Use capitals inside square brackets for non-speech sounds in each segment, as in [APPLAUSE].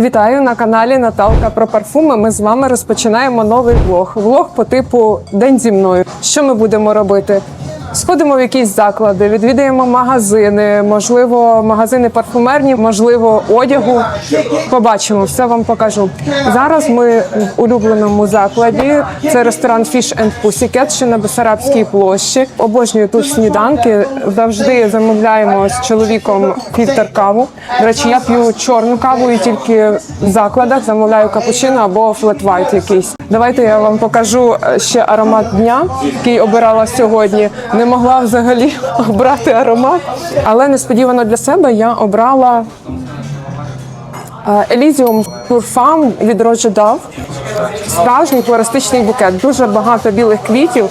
Вітаю на каналі Наталка про парфуми. Ми з вами розпочинаємо новий влог. Влог по типу День зі мною. Що ми будемо робити? Сходимо в якісь заклади, відвідаємо магазини, можливо, магазини парфумерні, можливо, одягу. Побачимо, все вам покажу. Зараз ми в улюбленому закладі. Це ресторан Fish and Pussycat, що на Бесарабській площі. Обожнюю тут сніданки. Завжди замовляємо з чоловіком фільтр каву. До речі, я п'ю чорну каву і тільки в закладах замовляю капучино або флет вайт якийсь. Давайте я вам покажу е, ще аромат дня, який обирала сьогодні. Не могла взагалі обрати аромат, але несподівано для себе я обрала Елізіум Purfam від Roger Dove. Справжній флористичний букет. Дуже багато білих квітів.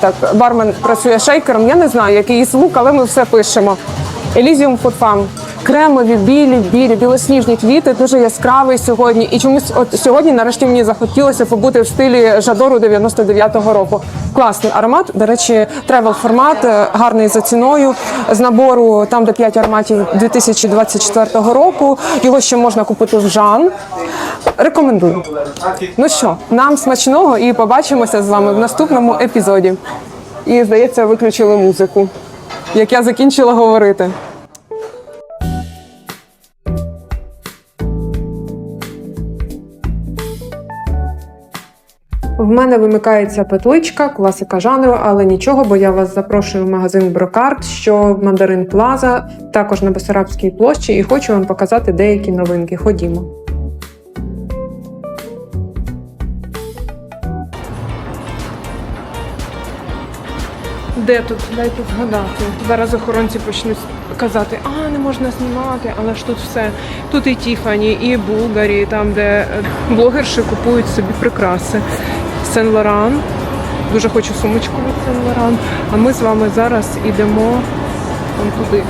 Так, бармен працює шейкером. Я не знаю, який звук, але ми все пишемо. Elysium Purfam. Кремові, білі, білі, білосніжні квіти, дуже яскравий сьогодні. І чомусь от сьогодні нарешті мені захотілося побути в стилі Жадору 99-го року. Класний аромат. До речі, тревел формат, е, гарний за ціною. З набору там, де 5 ароматів 2024 року. Його ще можна купити в Жан. Рекомендую. Ну що, нам смачного і побачимося з вами в наступному епізоді. І здається, виключили музику, як я закінчила говорити. В мене вимикається петличка, класика жанру, але нічого, бо я вас запрошую в магазин Брокарт, що Мандарин Плаза, також на Бесарабській площі, і хочу вам показати деякі новинки. Ходімо. Де тут? Дайте згадати. Зараз охоронці почнуть казати, а не можна знімати, але ж тут все. Тут і Тіфані, і Булгарі, там, де е, блогерші купують собі прикраси. Сен Лоран. Дуже хочу сумочку від Сен Лоран. А ми з вами зараз йдемо вон туди.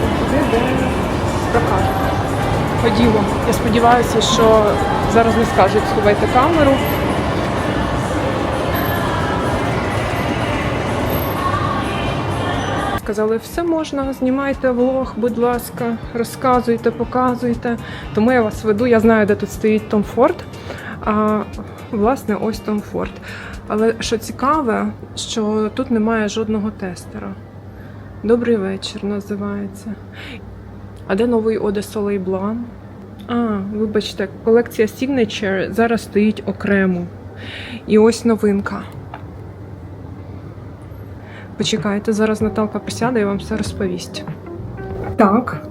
Вон Туди, де прокат. Ходімо. Я сподіваюся, що зараз не скажуть, сховайте камеру. Сказали, все можна, знімайте влог, будь ласка, розказуйте, показуйте. Тому я вас веду. Я знаю, де тут стоїть Том Форд. Власне, ось Том Форд. Але що цікаве, що тут немає жодного тестера. Добрий вечір називається. А де новий Оде Солей Блан? А, вибачте, колекція Signature зараз стоїть окремо. І ось новинка. Почекайте, зараз Наталка присяде і вам все розповість. Так.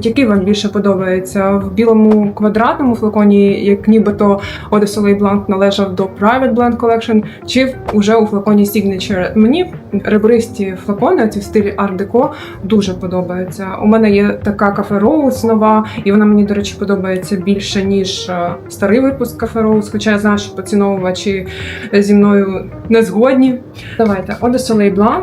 Який вам більше подобається? В білому квадратному флаконі, як нібито Eau Blanc належав до Private Blend Collection, чи вже у флаконі Signature? Мені ребристі флакони, ці в стилі Deco, дуже подобаються. У мене є така кафе Rose нова, і вона мені, до речі, подобається більше, ніж е, старий випуск кафе Rose, хоча я знаю, що поціновувачі зі мною не згодні. Давайте, Eau Blanc.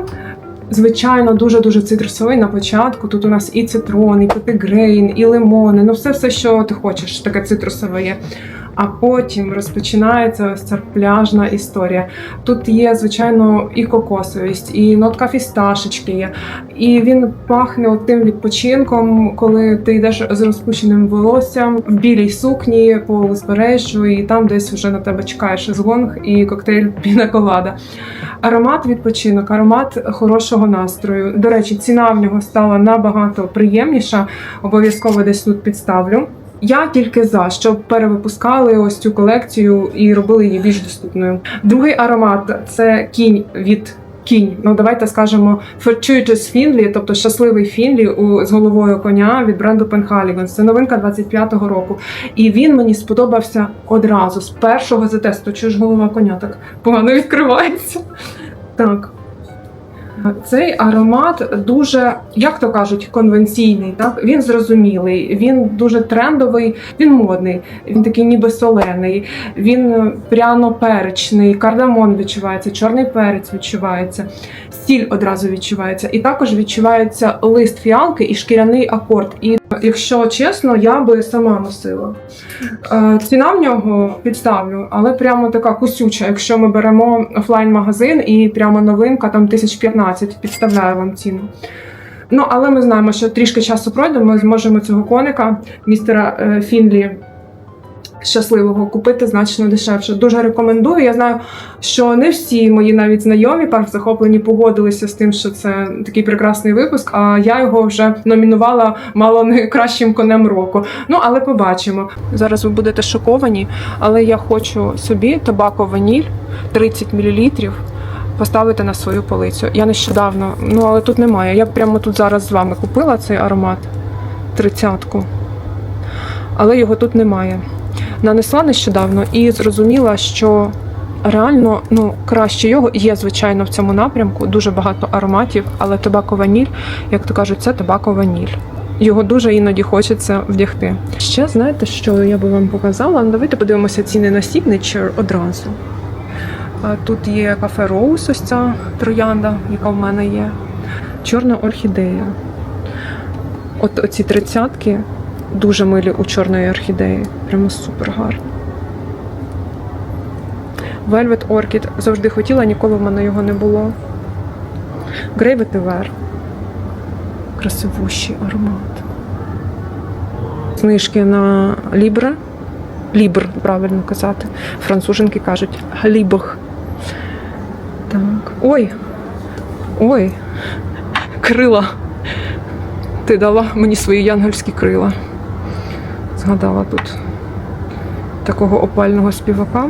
Звичайно, дуже-дуже цитрусовий на початку. Тут у нас і цитрон, і петигрейн, і лимони, ну все, все, що ти хочеш, таке цитрусове є. А потім розпочинається ось ця пляжна історія. Тут є, звичайно, і кокосовість, і нотка фісташечки є. І він пахне тим відпочинком, коли ти йдеш з розпущеним волоссям в білій сукні по узбережжю, і там десь вже на тебе чекає шезлонг і коктейль пінаколада. Аромат відпочинок, аромат хорошого настрою. До речі, ціна в нього стала набагато приємніша. Обов'язково десь тут підставлю. Я тільки за, щоб перевипускали ось цю колекцію і робили її більш доступною. Другий аромат це кінь від. Кінь, ну давайте скажемо Fortuitous Finley, тобто щасливий Фінлі у з головою коня від бренду Penhaligon. Це новинка 25-го року. І він мені сподобався одразу з першого затесту. Чи ж голова коня так погано відкривається? Так. Цей аромат дуже, як то кажуть, конвенційний. Так він зрозумілий, він дуже трендовий, він модний, він такий ніби солений, він пряно-перечний, кардамон відчувається, чорний перець відчувається, сіль одразу відчувається, і також відчувається лист фіалки і шкіряний акорд. І якщо чесно, я би сама носила. Е, Ціна в нього підставлю, але прямо така кусюча. Якщо ми беремо офлайн-магазин і прямо новинка, там 1015, підставляю вам ціну. Ну, але ми знаємо, що трішки часу пройде, ми зможемо цього коника, містера е, Фінлі щасливого купити значно дешевше. Дуже рекомендую. Я знаю, що не всі мої навіть знайомі парк захоплені погодилися з тим, що це такий прекрасний випуск. А я його вже номінувала мало не кращим конем року. Ну але побачимо. Зараз ви будете шоковані, але я хочу собі табако ваніль 30 мл поставити на свою полицю. Я нещодавно, ну але тут немає. Я прямо тут зараз з вами купила цей аромат тридцятку, але його тут немає. Нанесла нещодавно і зрозуміла, що реально ну, краще його є, звичайно, в цьому напрямку. Дуже багато ароматів, але табако ваніль, як то кажуть, це табако ваніль. Його дуже іноді хочеться вдягти. Ще знаєте, що я би вам показала? Ну, давайте подивимося ціни на Signature одразу. Тут є кафе Роуз, ось ця троянда, яка в мене є. Чорна орхідея. От оці тридцятки дуже милі у чорної орхідеї. Прямо супер гарні. Velvet Orchid. Завжди хотіла, ніколи в мене його не було. Grey Vetiver. Красивущий аромат. Знижки на Libre. Лібр, правильно казати. Француженки кажуть лібр. Так. Ой. Ой. Крила. Ти дала мені свої янгольські крила. Згадала тут такого опального співака.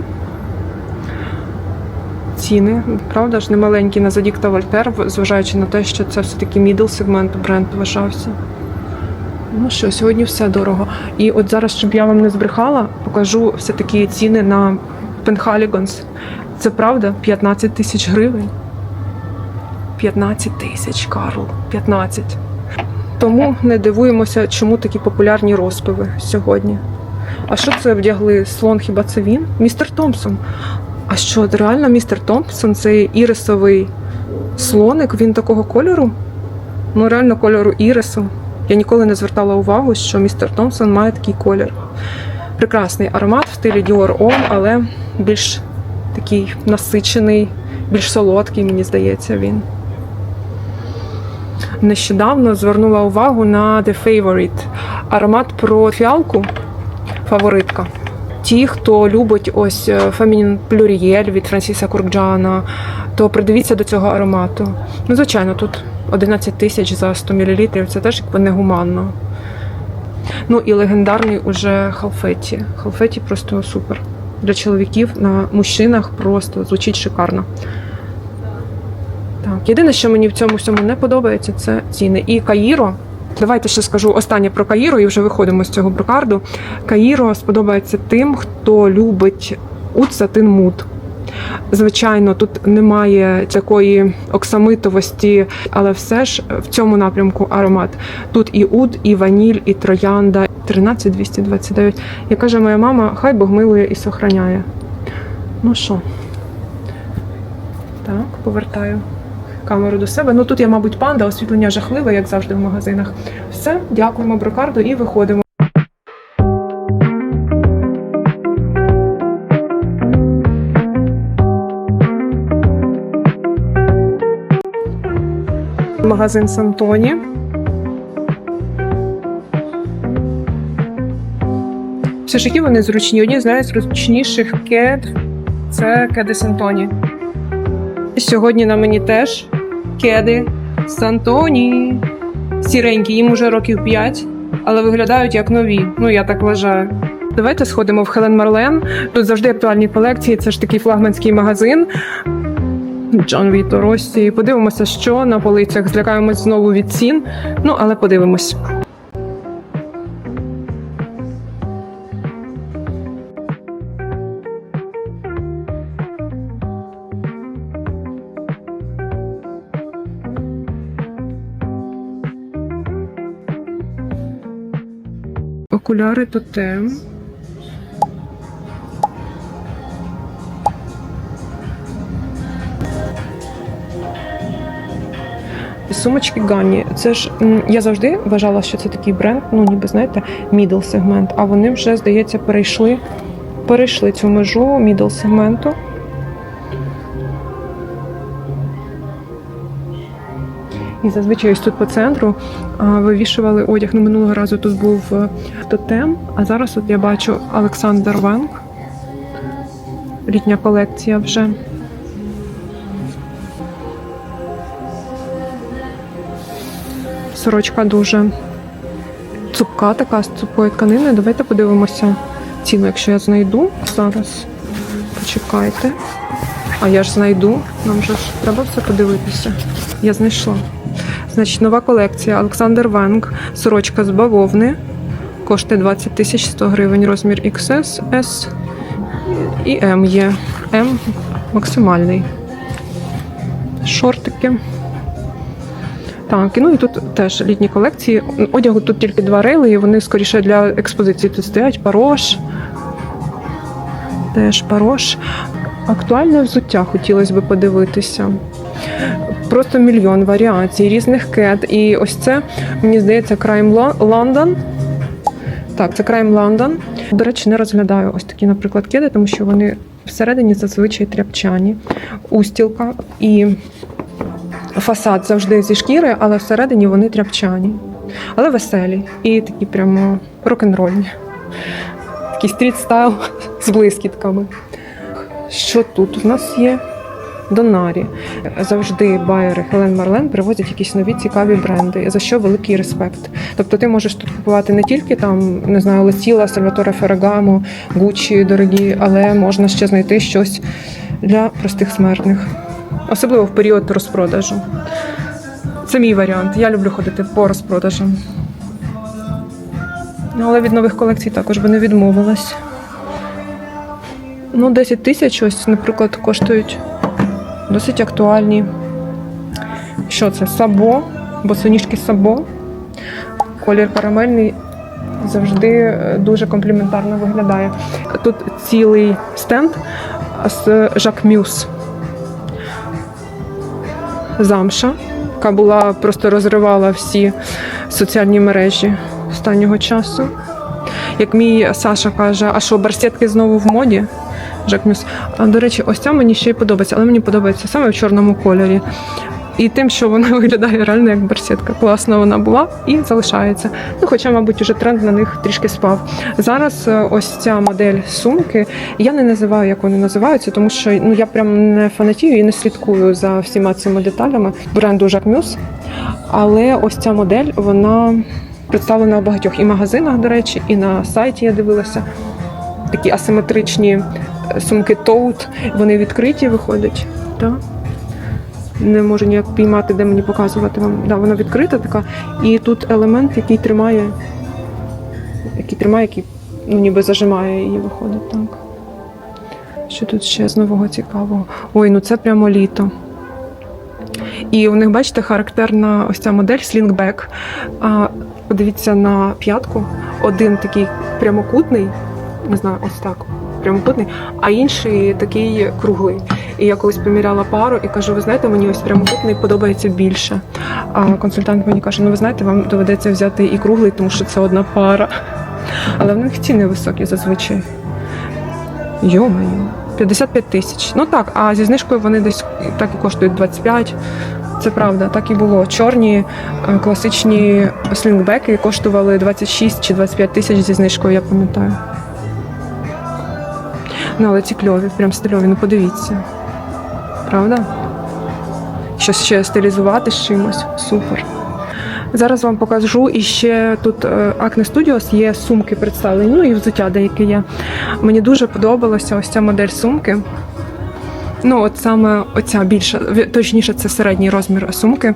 Ціни, правда ж, немаленькі на Задік та Вольтер, зважаючи на те, що це все-таки мідл сегмент бренд вважався. Ну що, сьогодні все дорого. І от зараз, щоб я вам не збрехала, покажу все-таки ціни на Penhaligons. Це правда? 15 тисяч гривень. 15 тисяч, Карл. 15. Тому не дивуємося, чому такі популярні розпиви сьогодні. А що це вдягли? Слон хіба це він? Містер Томпсон. А що, реально містер Томпсон цей ірисовий слоник, він такого кольору? Ну, реально кольору ірису. Я ніколи не звертала увагу, що містер Томпсон має такий колір. Прекрасний аромат в стилі Dior Homme, але більш такий насичений, більш солодкий, мені здається, він. Нещодавно звернула увагу на The Favorite. Аромат про фіалку, фаворитка. Ті, хто любить ось е, Feminine Pluriel від Франсіса Куркджана, то придивіться до цього аромату. Ну, звичайно, тут 11 тисяч за 100 мл, це теж негуманно. Ну і легендарний уже Халфеті. Халфеті просто супер. Для чоловіків на мужчинах просто звучить шикарно. Так, єдине, що мені в цьому всьому не подобається, це ціни. І Каїро. Давайте ще скажу останнє про Каїро, і вже виходимо з цього брокарду. Каїро сподобається тим, хто любить ут сатин муд. Звичайно, тут немає такої оксамитовості, але все ж в цьому напрямку аромат. Тут і уд, і ваніль, і троянда. 13229. Як каже моя мама, хай Бог милує і сохраняє. Ну що? Так, повертаю камеру до себе. Ну тут я, мабуть, панда, освітлення жахливе, як завжди в магазинах. Все, дякуємо брокарду і виходимо. Магазин Сантоні. Все ж які вони зручні. Одні з найзручніших кед це кеди Сантоні. Сьогодні на мені теж кеди Сантоні. Сіренькі, їм уже років 5, але виглядають як нові. Ну, я так вважаю. Давайте сходимо в Хелен Марлен. Тут завжди актуальні колекції. Це ж такий флагманський магазин. Джон Віто Росі. Подивимося, що на полицях. Злякаємось знову від цін. Ну, але подивимось. Окуляри тотем. Сумочки Ганні. Це ж я завжди вважала, що це такий бренд, ну ніби знаєте, мідл сегмент. А вони вже, здається, перейшли, перейшли цю межу мідл сегменту. І зазвичай ось тут по центру вивішували одяг. Ну, минулого разу тут був е, тотем, а зараз от я бачу Олександр Венг. Літня колекція вже. Сорочка дуже цупка така з цупкої тканини. Давайте подивимося ціну, якщо я знайду зараз. Почекайте. А я ж знайду. Нам же ж треба все подивитися. Я знайшла. Значить, нова колекція Олександр Венг, сорочка з бавовни. Коштує 20 тисяч 100 гривень, розмір XS, S і M є. M максимальний. Шортики. Так, ну і тут теж літні колекції. Одягу тут тільки два рейли, і вони скоріше для експозиції тут стоять. Парош. Теж парош. Актуальне взуття хотілося б подивитися. Просто мільйон варіацій, різних кет. І ось це, мені здається, Lo- London. Так, це Crime London. До речі, не розглядаю ось такі, наприклад, кеди, тому що вони всередині зазвичай тряпчані. Устілка і фасад завжди зі шкіри, але всередині вони тряпчані. Але веселі і такі прямо рок-н-рольні. Такий стріт стайл з блискітками. Що тут у нас є? Донарі. Завжди байери Хелен Марлен привозять якісь нові цікаві бренди, за що великий респект. Тобто ти можеш тут купувати не тільки там, не знаю, Летіла, Сальваторе Феррагамо, Гуччі дорогі, але можна ще знайти щось для простих смертних, особливо в період розпродажу. Це мій варіант. Я люблю ходити по розпродажам. Ну, Але від нових колекцій також би не відмовилась. Ну, 10 тисяч ось, наприклад, коштують досить актуальні. Що це? Сабо, босоніжки Сабо. Колір карамельний завжди е, дуже компліментарно виглядає. Тут цілий стенд з Жак Мюс. Замша, яка була просто розривала всі соціальні мережі останнього часу. Як мій Саша каже, а що барсетки знову в моді? Жак Мюс. А, До речі, ось ця мені ще й подобається, але мені подобається саме в чорному кольорі. І тим, що вона [LAUGHS] виглядає реально як барсетка. Класна вона була і залишається. Ну, хоча, мабуть, уже тренд на них трішки спав. Зараз е, ось ця модель сумки. Я не називаю, як вони називаються, тому що ну я прям не фанатію і не слідкую за всіма цими деталями бренду Жак Мюс. Але ось ця модель, вона представлена у багатьох і магазинах, до речі, і на сайті я дивилася. Такі асиметричні е, сумки Tote, вони відкриті виходять. Так. Не можу ніяк піймати, де мені показувати вам. Да, вона відкрита така. І тут елемент, який тримає, який тримає, який ну, ніби зажимає її, виходить так. Що тут ще з нового цікавого? Ой, ну це прямо літо. І у них, бачите, характерна ось ця модель слінгбек. Подивіться на п'ятку. Один такий прямокутний, не знаю, ось так. Прямокутний, а інший такий круглий. І я колись поміряла пару і кажу: ви знаєте, мені ось прямокутний подобається більше. А консультант мені каже: ну ви знаєте, вам доведеться взяти і круглий, тому що це одна пара. Але в них ціни високі зазвичай. Йо-моє, 55 тисяч. Ну так, а зі знижкою вони десь так і коштують 25. Це правда, так і було. Чорні е, класичні слінгбеки коштували 26 чи 25 тисяч зі знижкою, я пам'ятаю. Ну, але ці кльові, прям стильові, ну подивіться. Правда? Щось ще стилізувати з чимось. Супер. Зараз вам покажу і ще тут е, Acne Studios є сумки представлені, ну і взуття деяке є. Мені дуже подобалася ось ця модель сумки. Ну, от саме оця більша, точніше, це середній розмір сумки.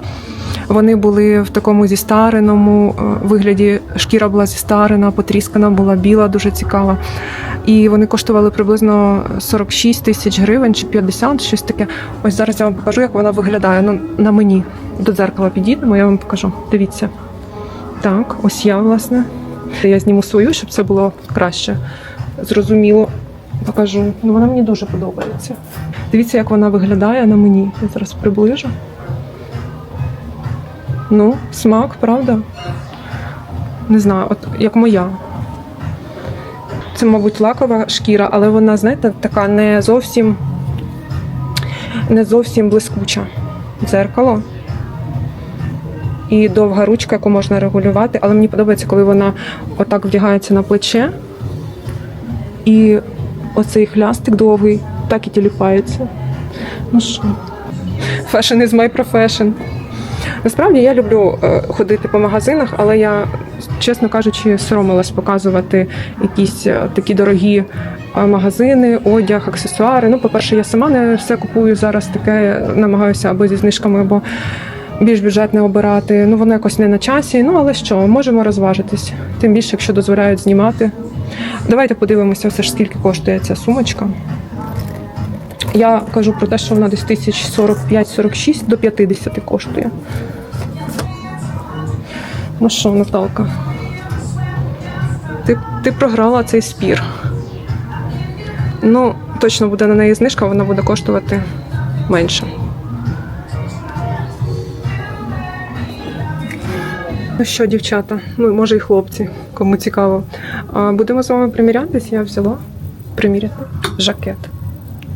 Вони були в такому зістареному е, вигляді. Шкіра була зістарена, потріскана, була біла, дуже цікава. І вони коштували приблизно 46 тисяч гривень чи 50, щось таке. Ось зараз я вам покажу, як вона виглядає. Ну, на мені до дзеркала підійдемо, я вам покажу. Дивіться. Так, ось я, власне. Я зніму свою, щоб це було краще. Зрозуміло. Покажу. Ну, вона мені дуже подобається. Дивіться, як вона виглядає на мені. Я зараз приближу. Ну, смак, правда? Не знаю, от як моя. Це, мабуть, лакова шкіра, але вона, знаєте, така не зовсім не зовсім блискуча. Дзеркало. і довга ручка, яку можна регулювати. Але мені подобається, коли вона отак вдягається на плече. І оцей хлястик довгий так і тіліпається. Ну що, fashion is my profession. Насправді я люблю е, ходити по магазинах, але я, чесно кажучи, соромилась показувати якісь е, такі дорогі е, магазини, одяг, аксесуари. Ну, по-перше, я сама не все купую зараз, таке намагаюся або зі знижками, або більш бюджетне обирати. Ну, воно якось не на часі. Ну, але що, можемо розважитись. Тим більше, якщо дозволяють знімати. Давайте подивимося, все ж скільки коштує ця сумочка. Я кажу про те, що вона десь тисяч 45-46 до 50 коштує. Ну що, Наталка? Ти, ти програла цей спір. Ну, точно буде на неї знижка, вона буде коштувати менше. Ну що, дівчата, ну може і хлопці, кому цікаво. А, Будемо з вами примірятись. Я взяла приміряти жакет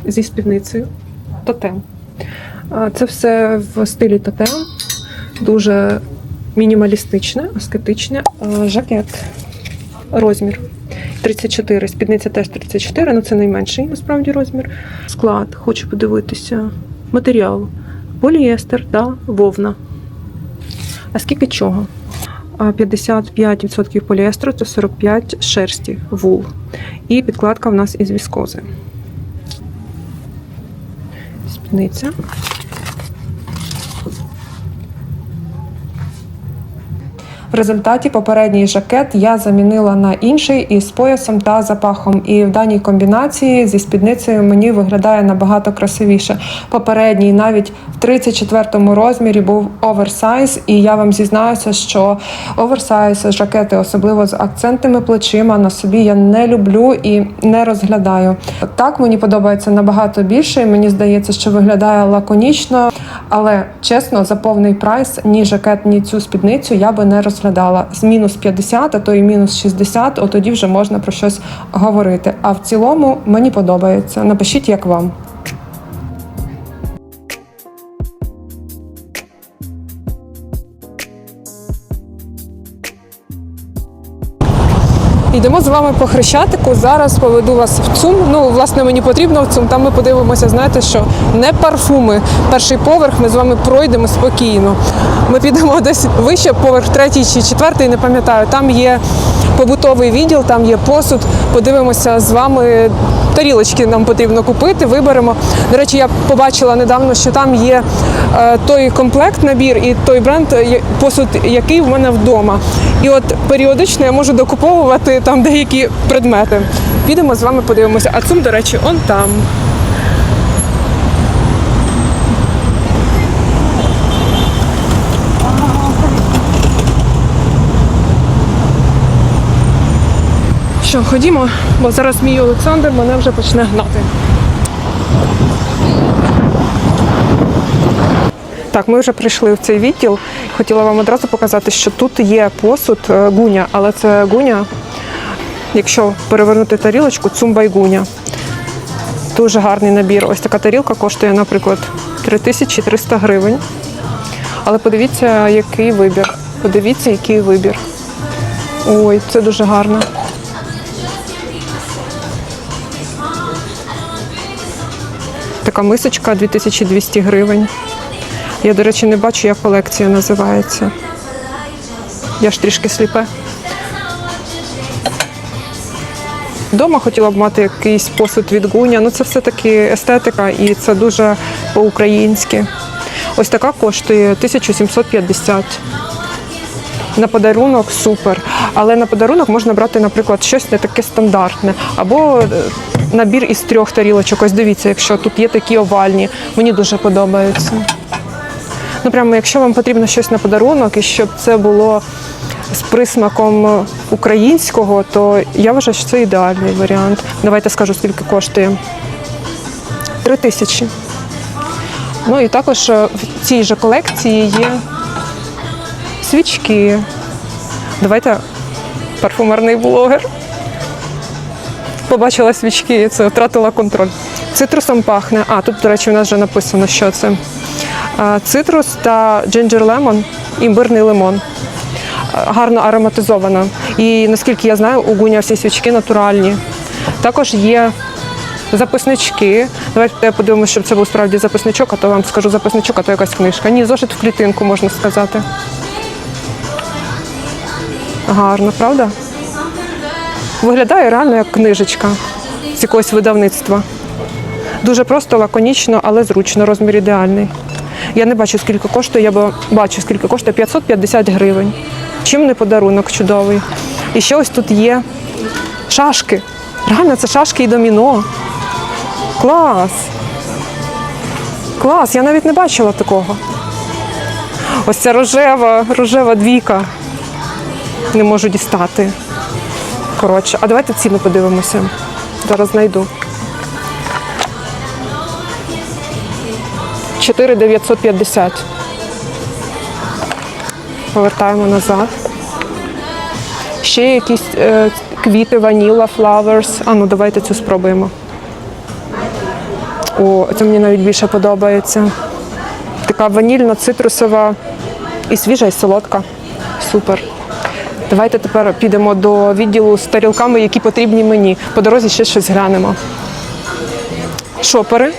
зі спідницею тотем. А, Це все в стилі тотем, дуже мінімалістичне, аскетичне. Жакет, розмір 34. Спідниця теж 34, але це найменший насправді розмір. Склад, хочу подивитися. Матеріал. Поліестер та вовна. А скільки чого? 55% поліестру та 45 шерсті, вул. І підкладка в нас із віскози. Спідниця. В результаті попередній жакет я замінила на інший із поясом та запахом. І в даній комбінації зі спідницею мені виглядає набагато красивіше. Попередній навіть в 34-му розмірі був оверсайз, і я вам зізнаюся, що оверсайз жакети, особливо з акцентними плечима, на собі я не люблю і не розглядаю. Так мені подобається набагато більше. і Мені здається, що виглядає лаконічно, але чесно, за повний прайс ні жакет, ні цю спідницю я би не розглядала. З мінус 50, а то і мінус 60, от тоді вже можна про щось говорити. А в цілому мені подобається. Напишіть, як вам. Йдемо з вами по хрещатику. Зараз поведу вас в ЦУМ. Ну, власне, мені потрібно в ЦУМ. Там ми подивимося, знаєте, що не парфуми. Перший поверх ми з вами пройдемо спокійно. Ми підемо десь вище, поверх третій чи четвертий, не пам'ятаю. Там є побутовий відділ, там є посуд. Подивимося з вами. Тарілочки нам потрібно купити, виберемо. До речі, я побачила недавно, що там є той комплект, набір і той бренд, е, посуд, який в мене вдома. І от періодично я можу докуповувати там деякі предмети. Підемо з вами подивимося. А цум, до речі, он там. Що, ходімо, бо зараз мій Олександр мене вже почне гнати. Так, ми вже прийшли в цей відділ. Хотіла вам одразу показати, що тут є посуд е, гуня, але це гуня, якщо перевернути тарілочку, цумба й гуня. Дуже гарний набір. Ось така тарілка коштує, наприклад, 3300 гривень. Але подивіться, який вибір. Подивіться, який вибір. Ой, це дуже гарно. Така мисочка 2200 гривень. Я, до речі, не бачу, як колекція називається. Я ж трішки сліпе. Дома хотіла б мати якийсь посуд від гуня. Ну це все-таки естетика і це дуже по-українськи. Ось така коштує 1750. На подарунок супер. Але на подарунок можна брати, наприклад, щось не таке стандартне. Або е, набір із трьох тарілочок. Ось дивіться, якщо тут є такі овальні. Мені дуже подобаються. Ну, прямо, якщо вам потрібно щось на подарунок, і щоб це було з присмаком українського, то я вважаю, що це ідеальний варіант. Давайте скажу, скільки коштує. Три тисячі. Ну і також е, в цій же колекції є свічки. Давайте парфумерний блогер. Побачила свічки, і це втратила контроль. Цитрусом пахне. А, тут, до речі, у нас вже написано, що це. Цитрус та джинджер лемон. імбирний лимон. Гарно ароматизована. І наскільки я знаю, у Гуня всі свічки натуральні. Також є записнички. Давайте подивимося, щоб це був справді записничок, а то вам скажу записничок, а то якась книжка. Ні, зошит в клітинку, можна сказати. Гарно, правда? Виглядає реально як книжечка з якогось видавництва. Дуже просто, лаконічно, але зручно, розмір ідеальний. Я не бачу, скільки коштує, я бачу, скільки коштує 550 гривень. Чим не подарунок чудовий. І ще ось тут є шашки. Реально, це шашки і доміно. Клас! Клас, я навіть не бачила такого. Ось ця рожева, рожева двійка. Не можу дістати. Коротше, а давайте ціну подивимося. Зараз знайду. 4950. Повертаємо назад. Ще якісь е, квіти, ваніла, flowers. А ну давайте цю спробуємо. О, це мені навіть більше подобається. Така ванільно-цитрусова і свіжа, і солодка. Супер. Давайте тепер підемо до відділу з тарілками, які потрібні мені. По дорозі ще щось глянемо. Шопери.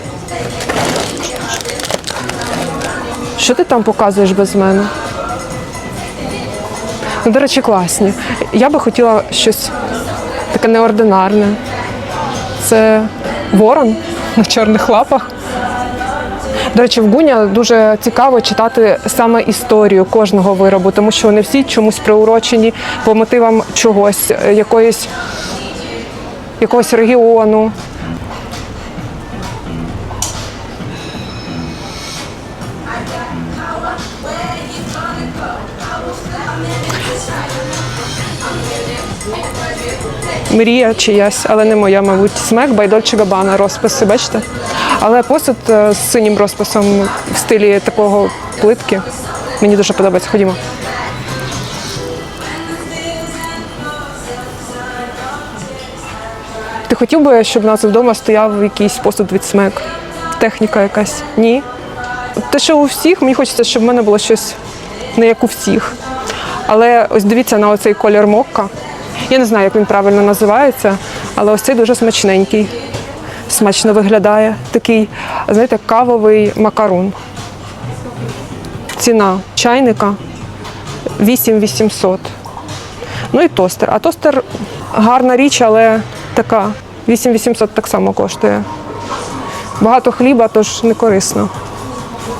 Що ти там показуєш без мене? Ну, до речі, класні. Я би хотіла щось таке неординарне. Це ворон на чорних лапах. До речі, в Гуня дуже цікаво читати саме історію кожного виробу, тому що вони всі чомусь приурочені по мотивам чогось, якоїсь, якогось регіону. Мрія чиясь, але не моя, мабуть. Смек Байдольче Габана, розписи, бачите? Але посуд е, з синім розписом в стилі такого плитки. Мені дуже подобається. Ходімо. Ти хотів би, щоб у нас вдома стояв якийсь посуд від смек? Техніка якась? Ні. Те, що у всіх, мені хочеться, щоб в мене було щось не як у всіх. Але ось дивіться на оцей колір мокка. Я не знаю, як він правильно називається, але ось цей дуже смачненький. Смачно виглядає. Такий, знаєте, кавовий макарон. Ціна чайника 8800. Ну і тостер. А тостер гарна річ, але така. 8800 так само коштує. Багато хліба, тож не корисно.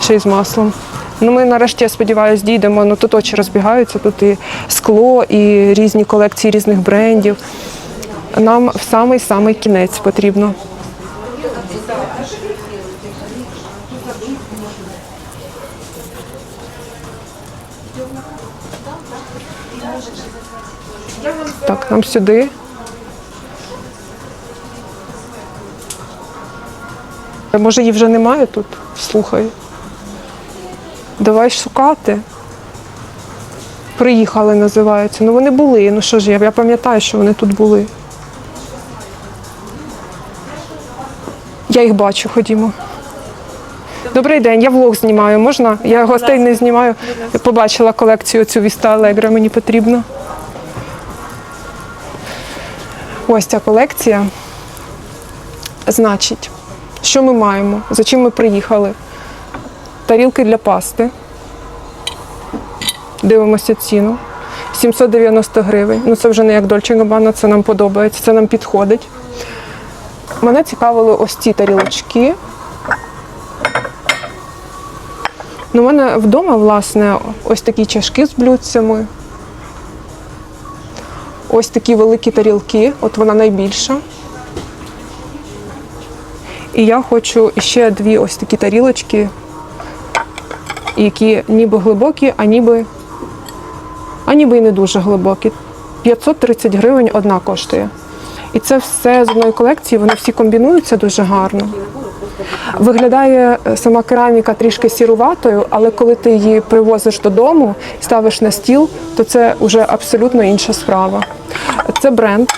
Ще й з маслом. Ну, ми нарешті, я сподіваюся, дійдемо. Ну тут очі розбігаються, тут і скло, і різні колекції різних брендів. Нам в самий-самий кінець потрібно. Так, нам сюди. Може, її вже немає тут? Слухай. Давай шукати. Приїхали, називається. Ну вони були. Ну що ж, я, я пам'ятаю, що вони тут були. Я їх бачу, ходімо. Добрий день, я влог знімаю. Можна? Я гостей не знімаю. Я побачила колекцію цю Віста Алегра, мені потрібно. Ось ця колекція. Значить, що ми маємо? За чим ми приїхали? Тарілки для пасти. Дивимося ціну. 790 гривень. Ну це вже не як Дольче Габана, це нам подобається, це нам підходить. Мене цікавили ось ці тарілочки. Ну, у мене вдома, власне, ось такі чашки з блюдцями. Ось такі великі тарілки, от вона найбільша. І я хочу ще дві ось такі тарілочки, які ніби глибокі, а ніби, а ніби і не дуже глибокі. 530 гривень одна коштує. І це все з одної колекції, вони всі комбінуються дуже гарно. Виглядає е, сама кераміка трішки сіруватою, але коли ти її привозиш додому і ставиш на стіл, то це вже абсолютно інша справа. Це бренд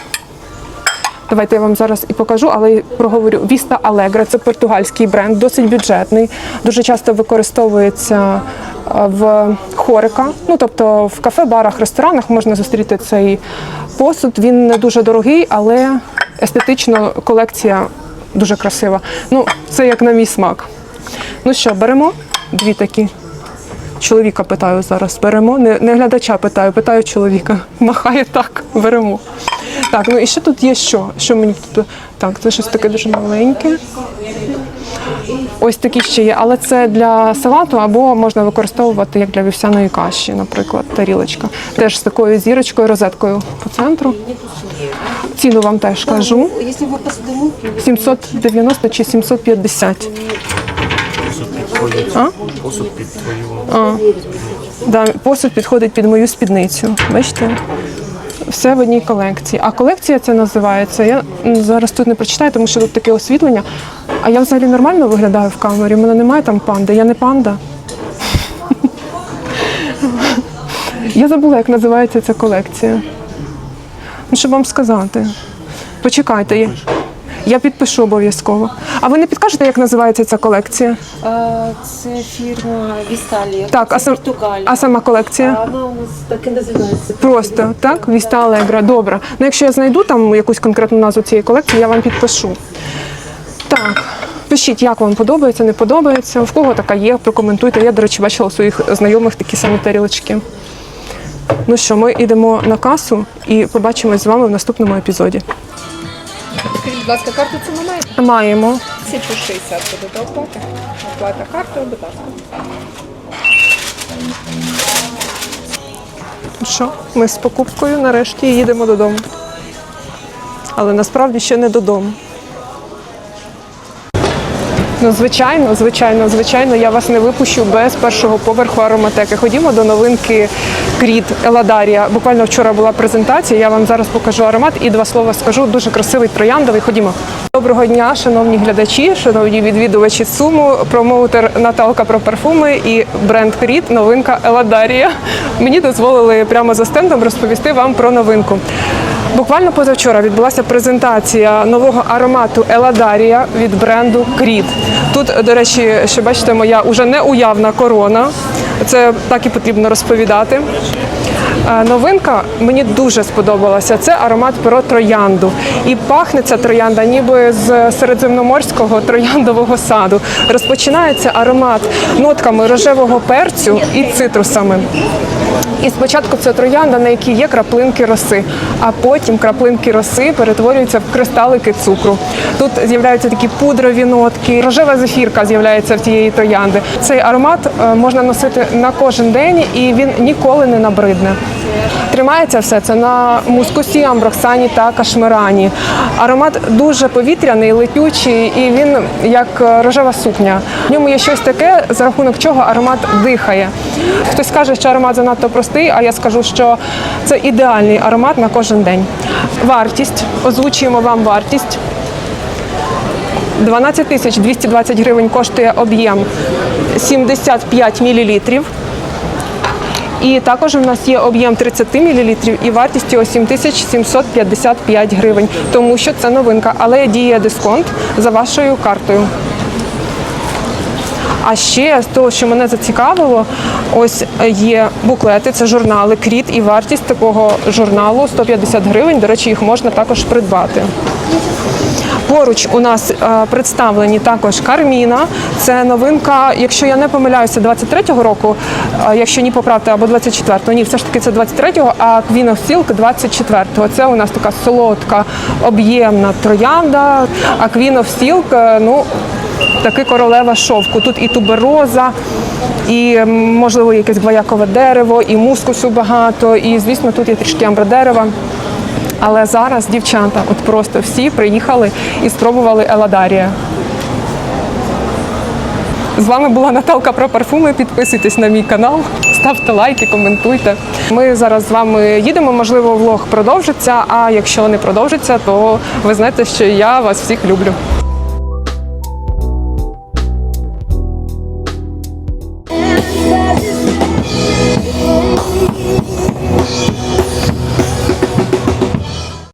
Давайте я вам зараз і покажу, але проговорю. Віста Алегра це португальський бренд, досить бюджетний. Дуже часто використовується е, в хорика. Ну тобто в кафе, барах, ресторанах можна зустріти цей посуд. Він не дуже дорогий, але естетично колекція дуже красива. Ну, це як на мій смак. Ну що, беремо дві такі. Чоловіка питаю зараз, беремо. Не, не глядача питаю, питаю чоловіка. Махає так, беремо. Так, ну і ще тут є що? Що мені тут? Так, це щось таке дуже маленьке. Ось такі ще є, але це для салату або можна використовувати як для вівсяної каші, наприклад, тарілочка. Теж з такою зірочкою, розеткою по центру. Ціну вам теж кажу. Если вы посудомойку, 790 чи 750. А? Посуд під твою А, да, посуд підходить під мою спідницю. Бачите? Все в одній колекції. А колекція це називається. Я зараз тут не прочитаю, тому що тут таке освітлення. А я взагалі нормально виглядаю в камері. У мене немає там панди. Я не панда. [LAUGHS] Я забула, як називається ця колекція. Ну, щоб вам сказати. Почекайте. Я- підпишу обов'язково. А ви не підкажете, як називається ця колекція? це фірма Вісталія. Так, а, сам, а сама колекція? А вона у нас так і називається. Просто так, Віста Алегра. Добре. Ну, якщо я знайду там якусь конкретну назву цієї колекції, я вам підпишу. Так. Пишіть, як вам подобається, не подобається, в кого така є, прокоментуйте. Я, до речі, бачила у своїх знайомих такі самі тарілочки. Ну що, ми йдемо на касу і побачимось з вами в наступному епізоді. Скажіть, будь ласка, карту це ми маємо? Маємо. 1060 буде до оплати. Оплата картою, будь ласка. Що? Ми з покупкою нарешті їдемо додому. Але насправді ще не додому. Ну, звичайно, звичайно, звичайно, я вас не випущу без першого поверху ароматеки. Ходімо до новинки Кріт Еладарія. Буквально вчора була презентація. Я вам зараз покажу аромат і два слова скажу. Дуже красивий трояндовий. Ходімо. Доброго дня, шановні глядачі, шановні відвідувачі Суму, промоутер Наталка про парфуми і бренд Кріт. Новинка Еладарія. Мені дозволили прямо за стендом розповісти вам про новинку. Буквально позавчора відбулася презентація нового аромату Еладарія від бренду Кріт. Тут, до речі, що бачите, моя уже неуявна корона. Це так і потрібно розповідати. Е, Новинка мені дуже сподобалася. Це аромат про троянду. І пахне ця троянда ніби з середземноморського трояндового саду. Розпочинається аромат нотками рожевого перцю і цитрусами. І спочатку це троянда, на якій є краплинки роси, а потім краплинки роси перетворюються в кристалики цукру. Тут з'являються такі пудрові нотки, рожева зефірка з'являється в тієї троянди. Цей аромат е, можна носити на кожен день і він ніколи не набридне. Тримається все це на мускусі, амброксані та кашмирані. Аромат дуже повітряний, летючий, і він як е, рожева сукня. В ньому є щось таке, за рахунок чого аромат дихає. Хтось каже, що аромат занадто простий, а я скажу, що це ідеальний аромат на кожен день. Вартість озвучуємо вам вартість. 12 тисяч 220 гривень коштує об'єм 75 мілілітрів. І також у нас є об'єм 30 мл і вартість його 7755 гривень, тому що це новинка, але діє дисконт за вашою картою. А ще з того, що мене зацікавило, ось є буклети, це журнали Кріт, і вартість такого журналу 150 гривень. До речі, їх можна також придбати. Поруч у нас е, представлені також Карміна. Це новинка, якщо я не помиляюся, 23-го року, е, якщо ні поправте, або 24-го. Ні, все ж таки це 23-го, а Queen of Silk 24-го. Це у нас така солодка, об'ємна троянда. А of Silk, е, ну, таки королева шовку. Тут і тубероза, і можливо якесь гвоякове дерево, і мускусу багато, і звісно, тут є трішки амбродерева. Але зараз дівчата, от просто всі приїхали і спробували Еладарія. З вами була Наталка про парфуми. Підписуйтесь на мій канал, ставте лайки, коментуйте. Ми зараз з вами їдемо. Можливо, влог продовжиться. А якщо не продовжиться, то ви знаєте, що я вас всіх люблю.